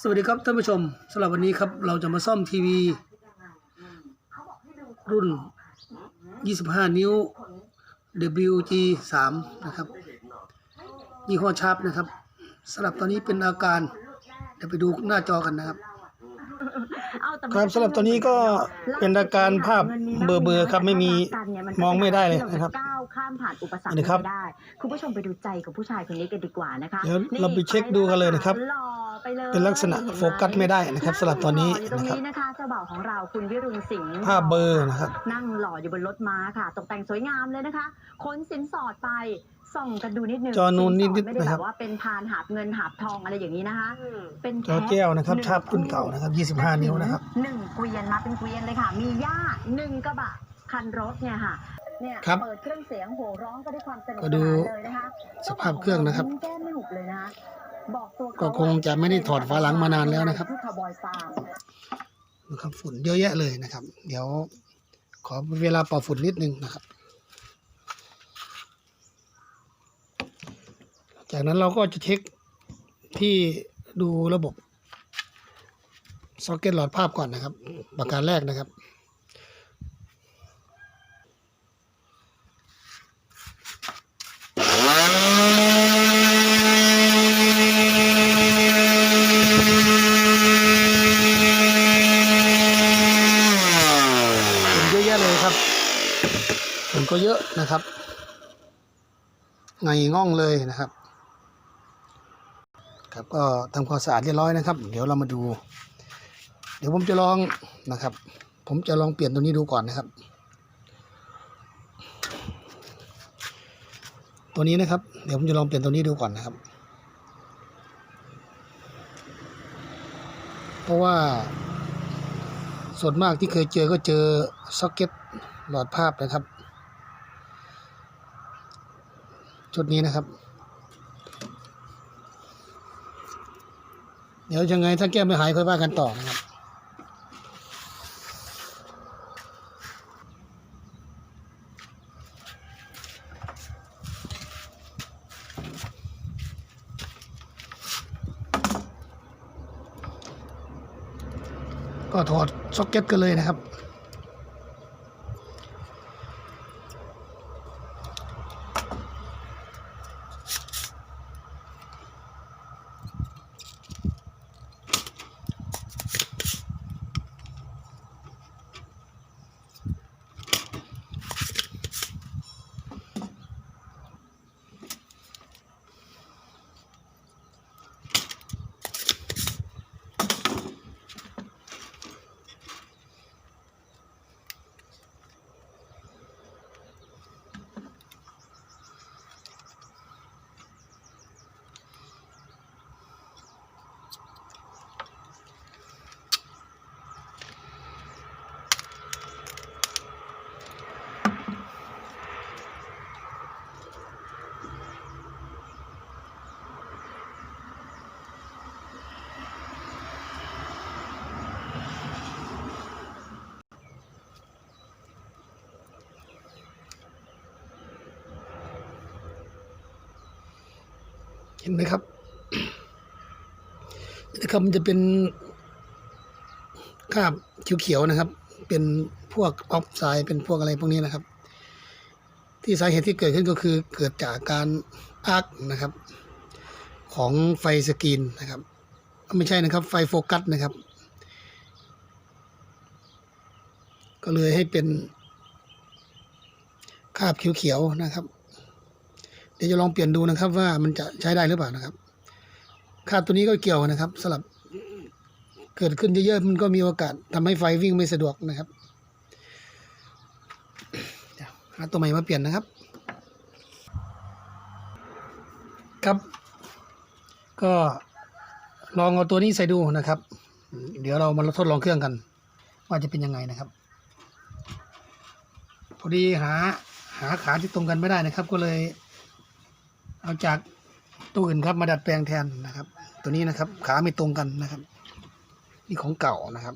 สวัสดีครับท่านผู้ชมสำหรับวันนี้ครับเราจะมาซ่อมทีวี รุ่น 25 นิ้ว WG 3นะครับยี่ห้อชาร์ปนะครับสำหรับตอนนี้เป็นอาการ เดี๋ยวไปดูหน้าจอกันนะครับ ครับสำหรับตัวนี้ก็เป็นอาการภาพเบลอๆครับไม่มีมองไม่ได้เลยนะครับ ผ่านอุปสรรคนี่ครับไปได้ คุณผู้ชมไปดูใจกับผู้ชายคนนี้กันดีกว่านะคะเดี๋ยวเราไปเช็คดูกันเลยนะครับหล่อไปเลยเป็นลักษณะโฟกัสไม่ได้นะครับสำหรับตัวนี้อยู่ตรงนะครับนี้นะคะเจ้าบ่าวของเราคุณวิรุณสิงห์ภาพเบลอร์นะครับนั่งหล่ออยู่บนรถม้าค่ะ ตกแต่งสวยงามเลยนะคะขนสินสอดไปส่องกันดูนิดนึงจอนูนนิดๆสิสอไม่ได้นะคแบรับบว่าเป็นพานหาบเงินหาบทองอะไรอย่างนี้นะคะเป็นจอแก้วนะครับชาร์ปรุ่นเก่านะครับ 25 นิ้วนะครับหนึ่งเกวียนมาเป็นเกวียนเลยค่ะ มีย่าหนึ่งกระบะคันรถเนี่ยค่ะ เนี่ยครับเปิดเครื่องเสียงโห่ร้องก็ด้วยความสนุกก็สดูนานเลยนะคะสภาพเครื่องนะครับแก้มไม่หุบเลยนะคะบอกตัวเขาก็คงจะไม่ได้ถอดฝาหลังมานานแล้วนะครับที่คาวบอยฟาร์มนะครับฝุ่นเยอะแยะเลยนะครับ เดี๋ยวขอเวลาเป่าฝุ่นนิดนึงนะครับ จากนั้นเราก็จะเช็คที่ดูระบบซ็อกเก็ตหลอดภาพก่อนนะครับ ประการแรกนะครับ ฝุ่นเยอะแยะเลยครับ เยอะนะครับไงง่องเลยนะครับ ครับก็ทำความสะอาดเรียบร้อยนะครับ เดี๋ยวเรามาดู เดี๋ยวผมจะลองนะครับ ผมจะลองเปลี่ยนตัวนี้ดูก่อนนะครับ ตัวนี้นะครับ เดี๋ยวผมจะลองเปลี่ยนตัวนี้ดูก่อนนะครับ เพราะว่าส่วนมากที่เคยเจอก็เจอซ็อกเก็ตหลอดภาพนะครับ ชุดนี้นะครับ เดี๋ยวยังไงถ้าแก้ไม่หายค่อยว่ากันต่อนะครับก็ถอดซ็อกเก็ตกันเลยนะครับ เห็นไหมครับนะครับมันจะเป็นคราบเขียวๆนะครับ เป็นพวกออฟไซด์เป็นพวกอะไรพวกนี้นะครับ ที่สาเหตุที่เกิดขึ้นก็คือเกิดจากการอาร์คนะครับ ของไฟสกรีนนะครับ ไม่ใช่นะครับ ไฟโฟกัสนะครับ ก็เลยให้เป็นคราบเขียวๆนะครับ ดี๋ยวจะลองเปลี่ยนดูนะครับ ว่ามันจะใช้ได้หรือเปล่านะครับคาบตัวนี้ก็เกี่ยวนะครับสลับเกิดขึ้นเยอะๆมันก็มีโอกาสทำให้ไฟวิ่งไม่สะดวกนะครับหาตัวใหม่มาเปลี่ยนนะครับ ครับ ก็ลองเอาตัวนี้ใส่ดูนะครับ เดี๋ยวเรามาทดลองเครื่องกัน ว่าจะเป็นยังไงนะครับ พอดีหาหาขาที่ตรงกันไม่ได้นะครับ ก็เลย เอาจากตัวอื่นครับมาดัดแปลงแทนนะครับ ตัวนี้นะครับ ขาไม่ตรงกันนะครับ นี่ของเก่านะครับ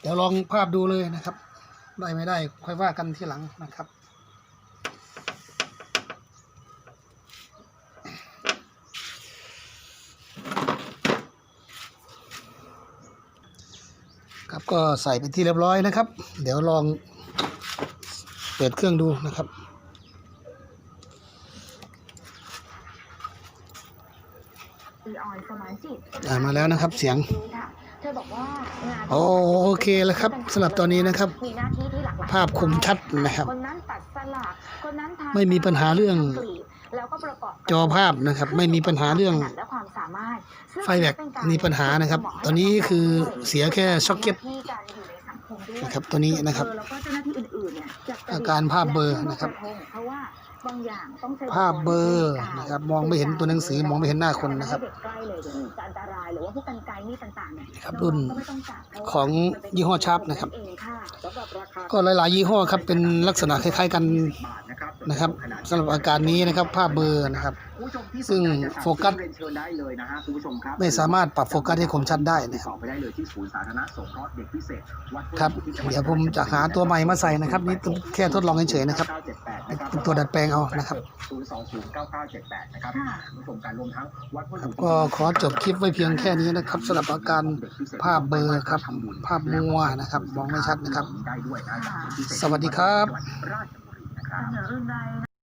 เดี๋ยวลองภาพดูเลยนะครับ ได้ไม่ได้ค่อยว่ากันทีหลังนะครับ ก็ใส่เป็นที่เรียบร้อยนะครับ เดี๋ยวลองเปิดเครื่องดูนะครับอีออยสมานจิตอ่ามาแล้วนะครับเสียงค่ะเธอบอกว่างานโอโอเคแล้วครับสำหรับตอนนี้นะครับมีหน้าที่ที่หลากหลายภาพคมชัดนะครับคนนั้นตัดสลักคนนั้นทำไม่มีปัญหาเรื่อง แล้วก็ประกอบจอภาพนะครับไม่มีปัญหาเรื่องและความสามารถซึ่งไฟแบ็กเป็นารมีปัญหานะครับ ตอนนี้คือเสียแค่ช็อคเก็ตที่การอยู่ในสังคมด้วยนะครับตัวนี้นะครับเออแล้วก็เจ้าหน้าที่อื่นๆเนี่ยจะอาการภาพเบลอนะครับเพราะว่าบางอย่างต้องใช้ภาพเบลอนะครับมองไม่เห็นตัวหนังสือมองไม่เห็นหน้าคนนะครับเด็กใกล้เลยเดี๋ยวจะอันตรายหรือว่าพวกกันไกลมีดต่างๆเนี่ยครับรุ่นก็ไม่ต้องจับเพราะว่าของยี่ห้อชาร์ปนะครับเองค่ะก็หลาย ๆ ยี่ห้อครับเป็นลักษณะคล้าย ๆ กัน นะครับสำหรับอาการนี้นะครับภาพเบลอนะครับ ซึ่งโฟกัสเรียนเชิญได้เลยนะฮะคุณผู้ชมครับไม่สามารถปรับโฟกัสให้คมชัดได้นะครับสอบไปได้เลยที่ศูนย์สาธารณสงเคราะห์เด็กพิเศษวัดห้วยครับที่จังหวัเดี๋ยวผมจะหาตัวใหม่มาใส่นะครับ นี่แค่ทดลองเฉยๆนะครับ978เป็นตัวดัดแปลงเอานะครับ0209978นะครับค่ะคุณผู้ชมการรวมทั้งวัดห้วยครับก็ขอจบคลิปไว้เพียงแค่นี้นะครับสำหรับอาการภาพเบลอครับ ภาพมัวนะครับมองไม่ชัดนะครับได้ด้วยนะสวัสดีครับ จังหวัดราชบุรีนะครับ เสนออื่นใด